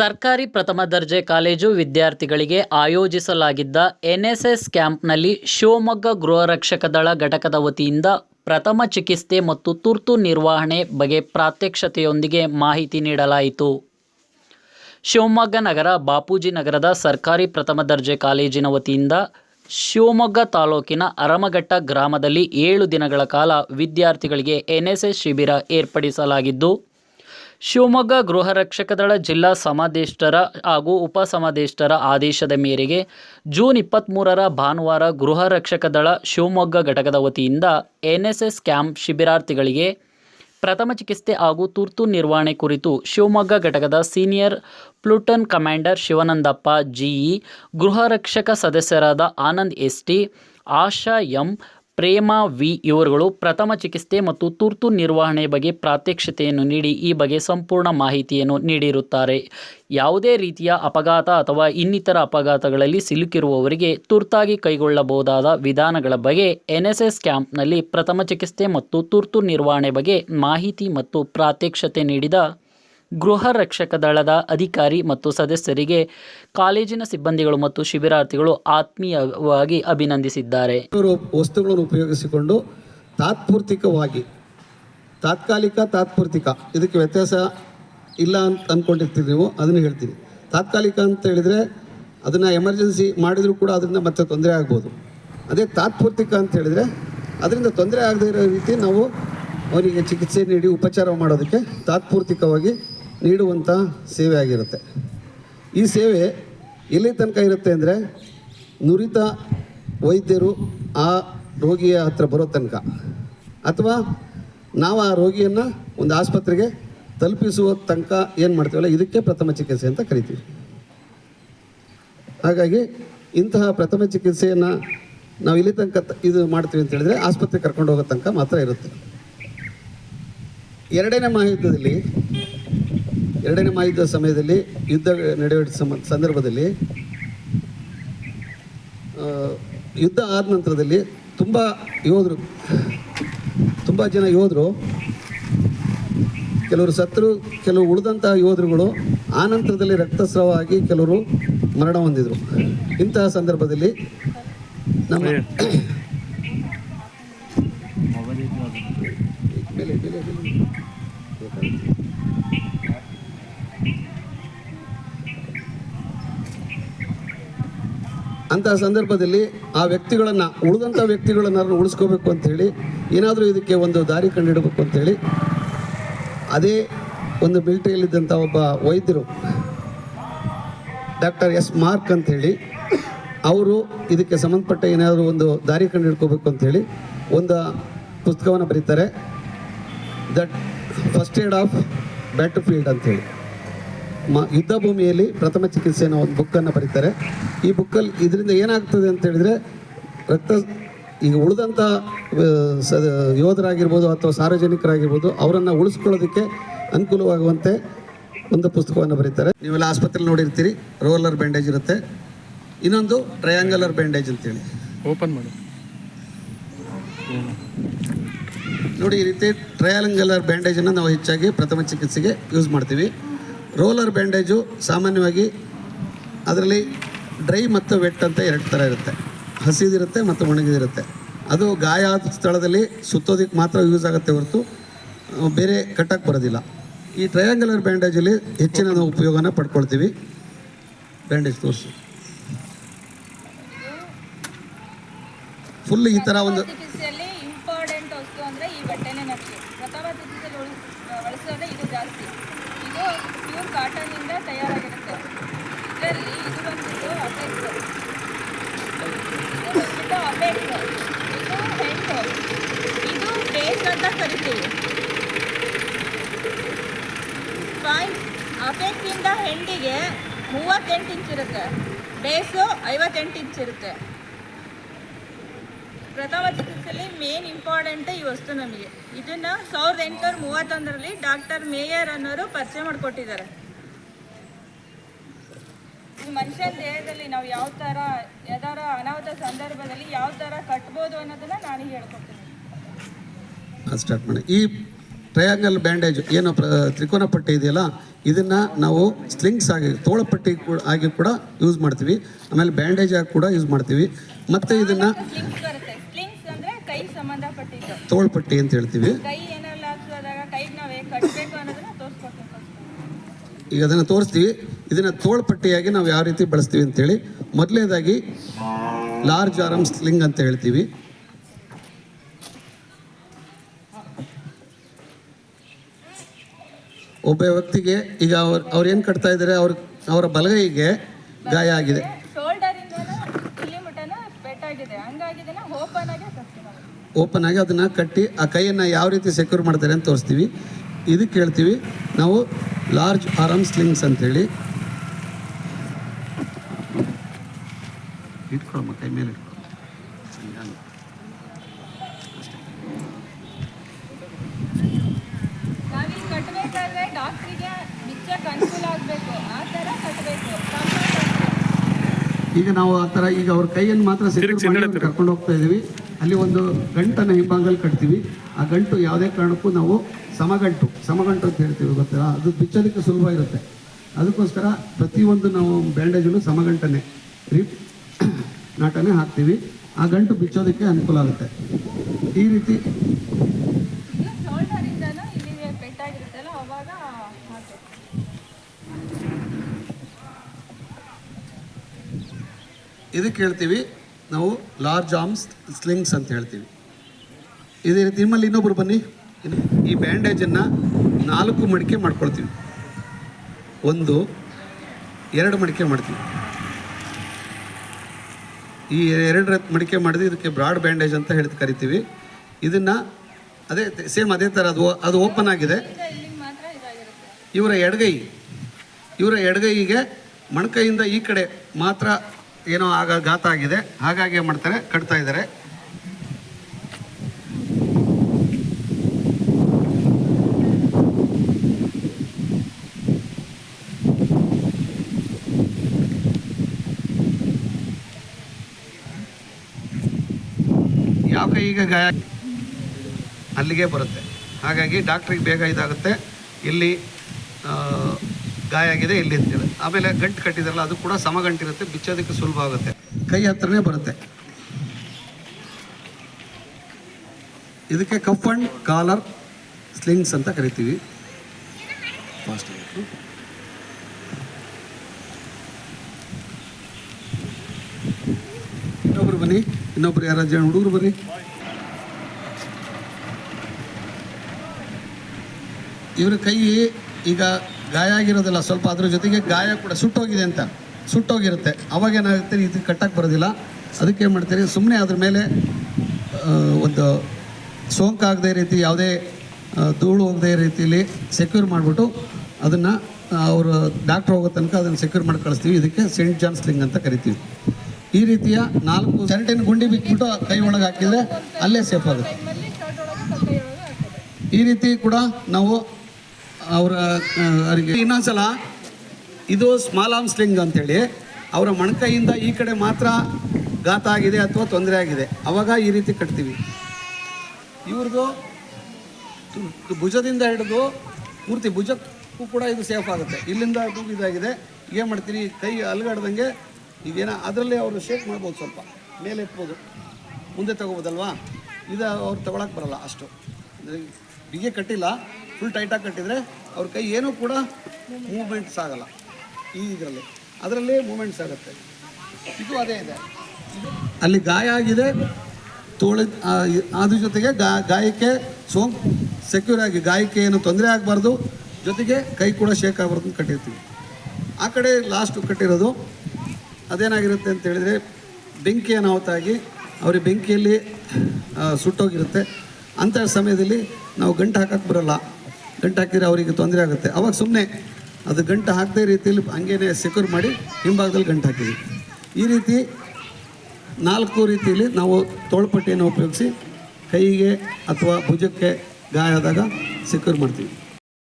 ಸರ್ಕಾರಿ ಪ್ರಥಮ ದರ್ಜೆ ಕಾಲೇಜು ವಿದ್ಯಾರ್ಥಿಗಳಿಗೆ ಆಯೋಜಿಸಲಾಗಿದ್ದ ಎನ್ಎಸ್ಎಸ್ ಕ್ಯಾಂಪ್ನಲ್ಲಿ ಶಿವಮೊಗ್ಗ ಗೃಹರಕ್ಷಕ ದಳ ಘಟಕದ ವತಿಯಿಂದ ಪ್ರಥಮ ಚಿಕಿತ್ಸೆ ಮತ್ತು ತುರ್ತು ನಿರ್ವಹಣೆ ಬಗ್ಗೆ ಪ್ರಾತ್ಯಕ್ಷತೆಯೊಂದಿಗೆ ಮಾಹಿತಿ ನೀಡಲಾಯಿತು. ಶಿವಮೊಗ್ಗ ನಗರ ಬಾಪೂಜಿ ನಗರದ ಸರ್ಕಾರಿ ಪ್ರಥಮ ದರ್ಜೆ ಕಾಲೇಜಿನ ವತಿಯಿಂದ ಶಿವಮೊಗ್ಗ ತಾಲೂಕಿನ ಅರಮಘಟ್ಟ ಗ್ರಾಮದಲ್ಲಿ ಏಳು ದಿನಗಳ ಕಾಲ ವಿದ್ಯಾರ್ಥಿಗಳಿಗೆ ಎನ್ಎಸ್ಎಸ್ ಶಿಬಿರ ಏರ್ಪಡಿಸಲಾಗಿದ್ದು ಶಿವಮೊಗ್ಗ ಗೃಹ ರಕ್ಷಕ ದಳ ಜಿಲ್ಲಾ ಸಮಾದೇಷ್ಟರ ಹಾಗೂ ಉಪ ಸಮಾದೇಷ್ಟರ ಆದೇಶದ ಮೇರೆಗೆ ಜೂನ್ ಇಪ್ಪತ್ತ್ಮೂರರ ಭಾನುವಾರ ಗೃಹ ರಕ್ಷಕ ದಳ ಶಿವಮೊಗ್ಗ ಘಟಕದ ವತಿಯಿಂದ ಎನ್ಎಸ್ಎಸ್ ಕ್ಯಾಂಪ್ ಶಿಬಿರಾರ್ಥಿಗಳಿಗೆ ಪ್ರಥಮ ಚಿಕಿತ್ಸೆ ಹಾಗೂ ತುರ್ತು ನಿರ್ವಹಣೆ ಕುರಿತು ಶಿವಮೊಗ್ಗ ಘಟಕದ senior platoon commander Shivanandappa, G E ಗೃಹ ರಕ್ಷಕ ಸದಸ್ಯರಾದ Anand S T Asha M Prema, V, ಇವರುಗಳು ಪ್ರಥಮ ಚಿಕಿತ್ಸೆ ಮತ್ತು ತುರ್ತು ನಿರ್ವಹಣೆ ಬಗ್ಗೆ ಪ್ರಾತ್ಯಕ್ಷತೆಯನ್ನು ನೀಡಿ ಈ ಬಗ್ಗೆ ಸಂಪೂರ್ಣ ಮಾಹಿತಿಯನ್ನು ನೀಡಿರುತ್ತಾರೆ. ಯಾವುದೇ ರೀತಿಯ ಅಪಘಾತ ಅಥವಾ ಇನ್ನಿತರ ಅಪಘಾತಗಳಲ್ಲಿ ಸಿಲುಕಿರುವವರಿಗೆ ತುರ್ತಾಗಿ ಕೈಗೊಳ್ಳಬಹುದಾದ ವಿಧಾನಗಳ ಬಗ್ಗೆ ಎನ್ಎಸ್ಎಸ್ ಕ್ಯಾಂಪ್ನಲ್ಲಿ ಪ್ರಥಮ ಚಿಕಿತ್ಸೆ ಮತ್ತು ತುರ್ತು ನಿರ್ವಹಣೆ ಬಗ್ಗೆ ಮಾಹಿತಿ ಮತ್ತು ಪ್ರಾತ್ಯಕ್ಷತೆ ನೀಡಿದ ಗೃಹ ರಕ್ಷಕ ದಳದ ಅಧಿಕಾರಿ ಮತ್ತು ಸದಸ್ಯರಿಗೆ ಕಾಲೇಜಿನ ಸಿಬ್ಬಂದಿಗಳು ಮತ್ತು ಶಿಬಿರಾರ್ಥಿಗಳು ಆತ್ಮೀಯವಾಗಿ ಅಭಿನಂದಿಸಿದ್ದಾರೆ. ವಸ್ತುಗಳನ್ನು ಉಪಯೋಗಿಸಿಕೊಂಡು ತಾತ್ಪೂರ್ತಿಕವಾಗಿ, ತಾತ್ಕಾಲಿಕ ತಾತ್ಪೂರ್ತಿಕ, ಇದಕ್ಕೆ ವ್ಯತ್ಯಾಸ ಇಲ್ಲ ಅಂತ ಅಂದ್ಕೊಂಡಿರ್ತೀವಿ ನೀವು, ಅದನ್ನು ಹೇಳ್ತೀನಿ. ತಾತ್ಕಾಲಿಕ ಅಂತ ಹೇಳಿದರೆ ಅದನ್ನು ಎಮರ್ಜೆನ್ಸಿ ಮಾಡಿದರೂ ಕೂಡ ಅದರಿಂದ ಮತ್ತೆ ತೊಂದರೆ ಆಗ್ಬೋದು. ಅದೇ ತಾತ್ಪೂರ್ತಿಕ ಅಂತ ಹೇಳಿದರೆ ಅದರಿಂದ ತೊಂದರೆ ಆಗದೇ ಇರೋ ರೀತಿ ನಾವು ಅವರಿಗೆ ಚಿಕಿತ್ಸೆ ನೀಡಿ ಉಪಚಾರ ಮಾಡೋದಕ್ಕೆ ತಾತ್ಪೂರ್ತಿಕವಾಗಿ ನೀಡುವಂಥ ಸೇವೆ ಆಗಿರುತ್ತೆ. ಈ ಸೇವೆ ಎಲ್ಲಿ ತನಕ ಇರುತ್ತೆ ಅಂದರೆ ನುರಿತ ವೈದ್ಯರು ಆ ರೋಗಿಯ ಹತ್ರ ಬರೋ ತನಕ. ಅಥವಾ ನಾವು ಆ ರೋಗಿಯನ್ನು ಒಂದು ಆಸ್ಪತ್ರೆಗೆ ತಲುಪಿಸುವ ತನಕ ಏನು ಮಾಡ್ತೀವಲ್ಲ, ಇದಕ್ಕೆ ಪ್ರಥಮ ಚಿಕಿತ್ಸೆ ಅಂತ ಕರಿತೀವಿ. ಹಾಗಾಗಿ ಇಂತಹ ಪ್ರಥಮ ಚಿಕಿತ್ಸೆಯನ್ನು ನಾವು ಇಲ್ಲಿ ತನಕ ಇದು ಮಾಡ್ತೀವಿ ಅಂತ ಹೇಳಿದ್ರೆ ಆಸ್ಪತ್ರೆಗೆ ಕರ್ಕೊಂಡು ಹೋಗೋ ತನಕ ಮಾತ್ರ ಇರುತ್ತೆ. ಎರಡನೇ ಮಹಾಯುದ್ಧದಲ್ಲಿ ಎರಡನೇ ಮಹಾಯುದ್ಧ ಸಮಯದಲ್ಲಿ ಯುದ್ಧ ನಡೆಯುವ ಸಂದರ್ಭದಲ್ಲಿ ಯುದ್ಧ ಆದ ನಂತರದಲ್ಲಿ ತುಂಬ ಯೋಧರು ತುಂಬ ಜನ ಯೋಧರು ಕೆಲವರು ಸತ್ತರು ಕೆಲವು ಉಳಿದಂತಹ ಯೋಧರುಗಳು ಆ ನಂತರದಲ್ಲಿ ರಕ್ತಸ್ರಾವ ಆಗಿ ಕೆಲವರು ಮರಣ ಹೊಂದಿದರು. ಇಂತಹ ಸಂದರ್ಭದಲ್ಲಿ ನಮ್ಮ ಅಂತಹ ಸಂದರ್ಭದಲ್ಲಿ ಆ ವ್ಯಕ್ತಿಗಳನ್ನು, ಉಳಿದಂಥ ವ್ಯಕ್ತಿಗಳನ್ನ ಉಳಿಸ್ಕೋಬೇಕು ಅಂತೇಳಿ ಏನಾದರೂ ಇದಕ್ಕೆ ಒಂದು ದಾರಿ ಕಂಡಿಡಬೇಕು ಅಂತ ಹೇಳಿ, ಅದೇ ಒಂದು ಮಿಲಿಟರಿಯಲ್ಲಿದ್ದಂಥ ಒಬ್ಬ ವೈದ್ಯರು, ಡಾಕ್ಟರ್ ಎಸ್ ಮಾರ್ಕ್ ಅಂತೇಳಿ ಅವರು ಇದಕ್ಕೆ ಸಂಬಂಧಪಟ್ಟ ಏನಾದರೂ ಒಂದು ದಾರಿ ಕಂಡು ಹಿಡ್ಕೋಬೇಕು ಅಂತೇಳಿ ಒಂದು ಪುಸ್ತಕವನ್ನು ಬರೀತಾರೆ, that first aid of battlefield ಅಂತೇಳಿ ಮ ಯುದ್ಧ ಭೂಮಿಯಲ್ಲಿ ಪ್ರಥಮ ಚಿಕಿತ್ಸೆ ಅನ್ನೋ ಒಂದು ಬುಕ್ಕನ್ನು ಬರೀತಾರೆ. ಈ ಬುಕ್ಕಲ್ಲಿ ಇದರಿಂದ ಏನಾಗ್ತದೆ ಅಂತ ಹೇಳಿದರೆ ರಕ್ತ ಈಗ ಉಳಿದಂಥ ಸ ಯೋಧರಾಗಿರ್ಬೋದು ಅಥವಾ ಸಾರ್ವಜನಿಕರಾಗಿರ್ಬೋದು ಅವರನ್ನು ಉಳಿಸ್ಕೊಳ್ಳೋದಕ್ಕೆ ಅನುಕೂಲವಾಗುವಂತೆ ಒಂದು ಪುಸ್ತಕವನ್ನು ಬರೀತಾರೆ. ನೀವೆಲ್ಲ ಆಸ್ಪತ್ರೆಯಲ್ಲಿ ನೋಡಿರ್ತೀರಿ ರೋಲರ್ ಬ್ಯಾಂಡೇಜ್ ಇರುತ್ತೆ. ಇನ್ನೊಂದು ಟ್ರಯಾಂಗಲರ್ ಬ್ಯಾಂಡೇಜ್ ಅಂತೇಳಿ. ಓಪನ್ ಮಾಡಿ. ನೋಡಿ ಈ ರೀತಿ ಟ್ರಯಾಂಗಲರ್ ಬ್ಯಾಂಡೇಜನ್ನು ನಾವು ಹೆಚ್ಚಾಗಿ ಪ್ರಥಮ ಚಿಕಿತ್ಸೆಗೆ ಯೂಸ್ ಮಾಡ್ತೀವಿ. ರೋಲರ್ ಬ್ಯಾಂಡೇಜು ಸಾಮಾನ್ಯವಾಗಿ ಅದರಲ್ಲಿ ಡ್ರೈ ಮತ್ತು ವೆಟ್ ಅಂತ ಎರಡು ಥರ ಇರುತ್ತೆ. ಹಸಿದಿರುತ್ತೆ ಮತ್ತು ಒಣಗಿದಿರುತ್ತೆ. ಅದು ಗಾಯ ಆದ ಸ್ಥಳದಲ್ಲಿ ಸುತ್ತೋದಕ್ಕೆ ಮಾತ್ರ ಯೂಸ್ ಆಗುತ್ತೆ ಹೊರತು ಬೇರೆ ಕಟ್ಟಕ್ಕೆ ಬರೋದಿಲ್ಲ. ಈ ಟ್ರಯಾಂಗಲರ್ ಬ್ಯಾಂಡೇಜಲ್ಲಿ ಹೆಚ್ಚಿನ ನಾವು ಉಪಯೋಗನ ಪಡ್ಕೊಳ್ತೀವಿ. ಬ್ಯಾಂಡೇಜ್ ತೋರಿಸಿ. ಫುಲ್ ಈ ಥರ ಒಂದು ಇಂಪಾರ್ಟೆಂಟ್ ವಸ್ತು ಅಂದರೆ ಈ ಬಟ್ಟೆನೇ ಪ್ರಥಮ ಇದು ಪ್ಯೂರ್ ಕಾಟನ್ ಇಂದ ಕಾಟನ್ನಿಂದ ತಯಾರಾಗಿರುತ್ತೆ. ಇದರಲ್ಲಿ ಇದು ಬಂದ್ಬಿಟ್ಟು ಅಪೆಕ್ಸ್ ಇದು ಬಂದ್ಬಿಟ್ಟು ಅಪೆಕ್ಸ್ ಇದು ಹೆಂಟು ಇದು ಬೇಸ್ ಅಂತ ಕರಿತೀವಿ. ಪಾಯಿಂಟ್ ಅಪೆಕ್ಸಿಂದ ಹೆಂಡಿಗೆ ಮೂವತ್ತೆಂಟು ಇಂಚ್ ಇರುತ್ತೆ. ಬೇಸು ಐವತ್ತೆಂಟು ಇಂಚ್ ಇರುತ್ತೆ. ಪ್ರಥಮ ಚಿಕಿತ್ಸೆಯಲ್ಲಿ ಮೇನ್ ಇಂಪಾರ್ಟೆಂಟ್ ಈ ವಸ್ತು ನಮಗೆ. ಇದನ್ನ ಸಾವಿರದ ಎಂಟುನೂರ ಮೂವತ್ತೊಂದರಲ್ಲಿ ಡಾಕ್ಟರ್ ಮೇಯರ್ ಅನ್ನೋರು ಪರಿಚಯ ಮಾಡಿಕೊಟ್ಟಿದ್ದಾರೆ. ಈ ಮನುಷ್ಯನ ದೇಹದಲ್ಲಿ ನಾವು ಯಾವ ಥರ ಯಾವ್ದಾರ ಅನಾಹುತ ಸಂದರ್ಭದಲ್ಲಿ ಯಾವ ಥರ ಕಟ್ಬೋದು ಅನ್ನೋದನ್ನ ನಾನು ಹೇಳ್ಕೊಡ್ತೀನಿ. ಸ್ಟಾರ್ಟ್ ಮಾಡಿ. ಈ ಟ್ರಯಾಂಗಲ್ ಬ್ಯಾಂಡೇಜ್ ಏನು ತ್ರಿಕೋನ ಪಟ್ಟಿ ಇದೆಯಲ್ಲ ಇದನ್ನು ನಾವು ಸ್ಲಿಂಗ್ಸ್ ಆಗಿ ತೋಳಪಟ್ಟಿ ಕೂಡ ಆಗಿ ಕೂಡ ಯೂಸ್ ಮಾಡ್ತೀವಿ. ಆಮೇಲೆ ಬ್ಯಾಂಡೇಜ್ ಆಗಿ ಕೂಡ ಯೂಸ್ ಮಾಡ್ತೀವಿ. ಮತ್ತು ಇದನ್ನು ತೋಳ್ಪಟ್ಟಿ ಅಂತ ಹೇಳ್ತೀವಿ. ಈಗ ಅದನ್ನು ತೋರಿಸ್ತೀವಿ. ಇದನ್ನು ತೋಳ್ಪಟ್ಟಿಯಾಗಿ ನಾವು ಯಾವ ರೀತಿ ಬಳಸ್ತೀವಿ ಅಂತೇಳಿ ಮೊದಲನೇದಾಗಿ ಲಾರ್ಜ್ ಆರಮ್ ಸ್ಲಿಂಗ್ ಅಂತ ಹೇಳ್ತೀವಿ. ಒಬ್ಬ ವ್ಯಕ್ತಿಗೆ ಈಗ ಅವ್ರು ಅವ್ರು ಏನು ಕಟ್ತಾ ಇದ್ದಾರೆ ಅವ್ರ ಅವರ ಬಲಗೈಗೆ ಗಾಯ ಆಗಿದೆ ಶೋಲ್ಡರ್ ಇಂದ ಇಲ್ಲಿ ಮಟನ ಪೆಟ್ಟಾಗಿದೆ ಹಂಗಾಗಿ ಇದನ್ನ ಓಪನ್ ಆಗಿ ಕಟ್ತೀವಿ ನಾವು ಓಪನ್ ಆಗಿ ಅದನ್ನು ಕಟ್ಟಿ ಆ ಕೈಯನ್ನು ಯಾವ ರೀತಿ ಸೆಕ್ಯೂರ್ ಮಾಡ್ತಾರೆ ಅಂತ ತೋರಿಸ್ತೀವಿ. ಇದಕ್ಕೆ ಹೇಳ್ತೀವಿ ನಾವು ಲಾರ್ಜ್ ಆರಾಮ್ ಸ್ಲಿಂಗ್ಸ್ ಅಂತೇಳಿ ಇಟ್ಕೊಳ್ಳಮ್ಮ ಕೈ ಮೇಲೆ ಇಟ್ಕೊಳ್ಳ ಈಗ ನಾವು ಆ ಥರ ಈಗ ಅವ್ರ ಕೈಯನ್ನು ಮಾತ್ರ ಸೆಕ್ಯೂರ್ ಮಾಡಿ ಕರ್ಕೊಂಡು ಹೋಗ್ತಾ ಇದ್ದೀವಿ ಅಲ್ಲಿ ಒಂದು ಗಂಟನ್ನು ಹಿಂಭಾಗದಲ್ಲಿ ಕಟ್ತೀವಿ. ಆ ಗಂಟು ಯಾವುದೇ ಕಾರಣಕ್ಕೂ ನಾವು ಸಮಗಂಟು ಸಮಗಂಟು ಅಂತ ಹೇಳ್ತೀವಿ ಗೊತ್ತಲ್ಲ? ಅದು ಬಿಚ್ಚೋದಕ್ಕೆ ಸುಲಭ ಇರುತ್ತೆ. ಅದಕ್ಕೋಸ್ಕರ ಪ್ರತಿಯೊಂದು ನಾವು ಬ್ಯಾಂಡೇಜಲ್ಲೂ ಸಮಗಂಟನೆ, ರಿಪ್ ನಾಟನೆ ಹಾಕ್ತೀವಿ. ಆ ಗಂಟು ಬಿಚ್ಚೋದಕ್ಕೆ ಅನುಕೂಲ ಆಗುತ್ತೆ. ಈ ರೀತಿ ಇದಕ್ಕೆ ಹೇಳ್ತೀವಿ. ನಾವು ಲಾರ್ಜ್ ಆರ್ಮ್ಸ್ ಸ್ಲಿಂಗ್ಸ್ ಅಂತ ಹೇಳ್ತೀವಿ. ಇದೇ ರೀತಿ ನಿಮ್ಮಲ್ಲಿ ಇನ್ನೊಬ್ಬರು ಬನ್ನಿ. ಈ ಬ್ಯಾಂಡೇಜನ್ನು ನಾಲ್ಕು ಮಡಿಕೆ ಮಾಡ್ಕೊಳ್ತೀವಿ. ಒಂದು, ಎರಡು ಮಡಿಕೆ ಮಾಡ್ತೀವಿ. ಈ ಎರಡು ಮಡಿಕೆ ಮಾಡಿದ್ರೆ ಇದಕ್ಕೆ ಬ್ರಾಡ್ ಬ್ಯಾಂಡೇಜ್ ಅಂತ ಹೇಳಿ ಕರಿತೀವಿ. ಇದನ್ನು ಅದೇ ಸೇಮ್ ಅದೇ ಥರ ಅದು ಅದು ಓಪನ್ ಆಗಿದೆ. ಇವರ ಎಡಗೈ, ಇವರ ಎಡಗೈಗೆ ಮಣಕೈಯಿಂದ ಈ ಕಡೆ ಮಾತ್ರ ಏನೋ ಆಗ ಘಾತ ಆಗಿದೆ. ಹಾಗಾಗಿ ಏನು ಮಾಡ್ತಾರೆ? ಕಟ್ತಾ ಇದ್ದಾರೆ. ಯಾವ ಈಗ ಗಾಯ ಅಲ್ಲಿಗೆ ಬರುತ್ತೆ. ಹಾಗಾಗಿ ಡಾಕ್ಟ್ರಿಗೆ ಬೇಗ ಇದಾಗುತ್ತೆ. ಇಲ್ಲಿ ಗಾಯ ಆಗಿದೆ, ಇಲ್ಲಿ ಆಮೇಲೆ ಗಂಟು ಕಟ್ಟಿದಾರಲ್ಲ, ಅದು ಕೂಡ ಸಮಗಂಟಿರುತ್ತೆ, ಬಿಚ್ಚೋದಕ್ಕೆ ಸುಲಭ ಆಗುತ್ತೆ. ಕೈ ಹತ್ರನೇ ಬರುತ್ತೆ. ಇದಕ್ಕೆ ಕಫ್ ಅಂಡ್ ಕಾಲರ್ ಸ್ಲಿಂಗ್ಸ್ ಅಂತ ಕರಿತೀವಿ. ಫಾಸ್ಟ್ ಇನ್ನೊಬ್ರು ಬನ್ನಿ, ಇನ್ನೊಬ್ರು ಯಾರು ಹುಡುಗರು ಬನ್ನಿ. ಇವ್ರ ಕೈ ಈಗ ಗಾಯ ಆಗಿರೋದಿಲ್ಲ, ಸ್ವಲ್ಪ ಅದ್ರ ಜೊತೆಗೆ ಗಾಯ ಕೂಡ ಸುಟ್ಟೋಗಿದೆ ಅಂತ. ಸುಟ್ಟೋಗಿರುತ್ತೆ. ಅವಾಗ ಏನಾಗುತ್ತೆ, ಇದು ಕಟ್ಟಕ್ಕೆ ಬರೋದಿಲ್ಲ. ಅದಕ್ಕೆ ಏನು ಮಾಡ್ತೀರಿ ಸುಮ್ಮನೆ ಅದ್ರ ಮೇಲೆ ಒಂದು ಸೋಂಕಾಗದೇ ರೀತಿ, ಯಾವುದೇ ಧೂಳು ಹೋಗದೇ ರೀತಿಯಲ್ಲಿ ಸೆಕ್ಯೂರ್ ಮಾಡಿಬಿಟ್ಟು ಅದನ್ನು ಅವರು ಡಾಕ್ಟ್ರ್ ಹೋಗೋ ತನಕ ಅದನ್ನು ಸೆಕ್ಯೂರ್ ಮಾಡಿ ಕಳಿಸ್ತೀವಿ. ಇದಕ್ಕೆ ಸೆಂಟ್ ಜಾನ್ ಸ್ಲಿಂಗ್ ಅಂತ ಕರಿತೀವಿ. ಈ ರೀತಿಯ ನಾಲ್ಕು ಸೆಂಟಿನ ಗುಂಡಿ ಬಿಟ್ಬಿಟ್ಟು ಕೈ ಒಳಗೆ ಹಾಕಿದರೆ ಅಲ್ಲೇ ಸೇಫ್ ಆಗುತ್ತೆ. ಈ ರೀತಿ ಕೂಡ ನಾವು ಅವರ ಅವರಿಗೆ ಇನ್ನೊಂದ್ಸಲ ಇದು ಸ್ಮಾಲ್ ಆರ್ಮ್ ಸ್ಲಿಂಗ್ ಅಂತೇಳಿ, ಅವರ ಮಣಕೈಯಿಂದ ಈ ಕಡೆ ಮಾತ್ರ ಗಾತ ಆಗಿದೆ ಅಥವಾ ತೊಂದರೆ ಆಗಿದೆ. ಅವಾಗ ಈ ರೀತಿ ಕಟ್ತೀವಿ. ಇವ್ರದ್ದು ಭುಜದಿಂದ ಹಿಡಿದು ಪೂರ್ತಿ ಭುಜಕ್ಕೂ ಕೂಡ ಇದು ಸೇಫ್ ಆಗುತ್ತೆ. ಇಲ್ಲಿಂದ ಇದು ಇದಾಗಿದೆ. ಏನು ಮಾಡ್ತೀನಿ. ಕೈ ಅಲ್ಗಾಡ್ದಂಗೆ ಈಗೇನೋ ಅದರಲ್ಲಿ ಅವರು ಶೇಕ್ ಮಾಡ್ಬೋದು ಸ್ವಲ್ಪ. ಮೇಲೆ ಇಟ್ಬೋದು. ಮುಂದೆ ತಗೋಬೋದಲ್ವಾ? ಇದು ಅವ್ರು ತಗೊಳಕ್ಕೆ ಬರಲ್ಲ ಅಷ್ಟು. ಅಂದರೆ, ಬಿಗೆ ಕಟ್ಟಿಲ್ಲ. ಫುಲ್ ಟೈಟಾಗಿ ಕಟ್ಟಿದರೆ ಅವ್ರ ಕೈ ಏನೂ ಕೂಡ ಮೂವ್ಮೆಂಟ್ಸ್ ಆಗಲ್ಲ ಈ ಇದರಲ್ಲಿ. ಅದರಲ್ಲಿ ಮೂಮೆಂಟ್ಸ್ ಆಗುತ್ತೆ. ಇದು ಅದೇ ಇದೆ. ಅಲ್ಲಿ ಗಾಯ ಆಗಿದೆ. ತೋಳ ಅದ್ರ ಜೊತೆಗೆ ಗಾ, ಗಾಯಕ್ಕೆ ಸೋಂಕು ಸೆಕ್ಯೂರ್ ಆಗಿ ಗಾಯಕ್ಕೆ ಏನು ತೊಂದರೆ ಆಗಬಾರ್ದು. ಜೊತೆಗೆ ಕೈ ಕೂಡ ಶೇಕ್ ಆಗಬಾರ್ದು ಅಂತ ಕಟ್ಟಿರ್ತೀವಿ. ಆ ಕಡೆ ಲಾಸ್ಟ್ ಕಟ್ಟಿರೋದು. ಅದೇನಾಗಿರುತ್ತೆ ಅಂತ ಹೇಳಿದರೆ ಬೆಂಕಿ ಅನಾಹುತಾಗಿ ಅವ್ರಿಗೆ ಬೆಂಕಿಯಲ್ಲಿ ಸುಟ್ಟೋಗಿರುತ್ತೆ. ಅಂಥ ಸಮಯದಲ್ಲಿ ನಾವು ಗಂಟು ಹಾಕಕ್ಕೆ ಬರಲ್ಲ. ಗಂಟು ಹಾಕಿದರೆ ಅವರಿಗೆ ತೊಂದರೆ ಆಗುತ್ತೆ. ಅವಾಗ ಸುಮ್ಮನೆ ಅದು ಗಂಟು ಹಾಕದೇ ರೀತಿಯಲ್ಲಿ ಹಂಗೇನೆ ಸೆಕ್ಯೂರ್ ಮಾಡಿ ಹಿಂಭಾಗದಲ್ಲಿ ಗಂಟು ಹಾಕಿದ್ವಿ. ಈ ರೀತಿ ನಾಲ್ಕು ರೀತಿಯಲ್ಲಿ ನಾವು ತೋಳ್ಪಟ್ಟಿಯನ್ನು ಉಪಯೋಗಿಸಿ ಕೈಗೆ ಅಥವಾ ಭುಜಕ್ಕೆ ಗಾಯ ಆದಾಗ ಸೆಕ್ಯೂರ್ ಮಾಡ್ತೀವಿ.